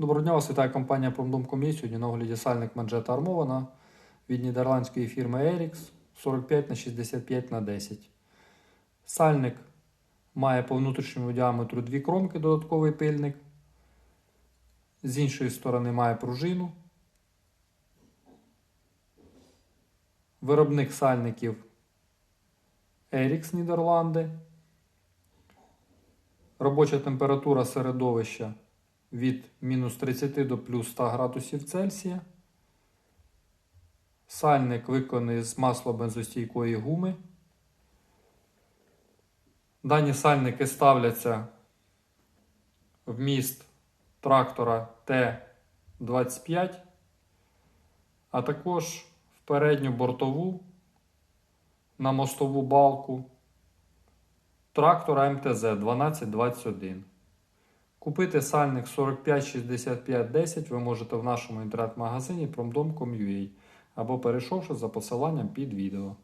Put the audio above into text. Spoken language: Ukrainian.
Доброго дня, вас вітає компанія Promdom.com. Сьогодні на огляді сальник манжета армована від нідерландської фірми Erix 45 на 65 на 10. Сальник має по внутрішньому діаметру дві кромки, додатковий пильник. З іншої сторони має пружину. Виробник сальників Erix Нідерланди. Робоча температура середовища від мінус 30 до плюс 100 градусів Цельсія. Сальник виконаний з маслобензостійкої гуми. Дані сальники ставляться в міст трактора Т-25, а також в передню бортову на мостову балку трактора МТЗ 1221. Купити сальник 456510 ви можете в нашому інтернет-магазині promdom.com.ua або перейшовши за посиланням під відео.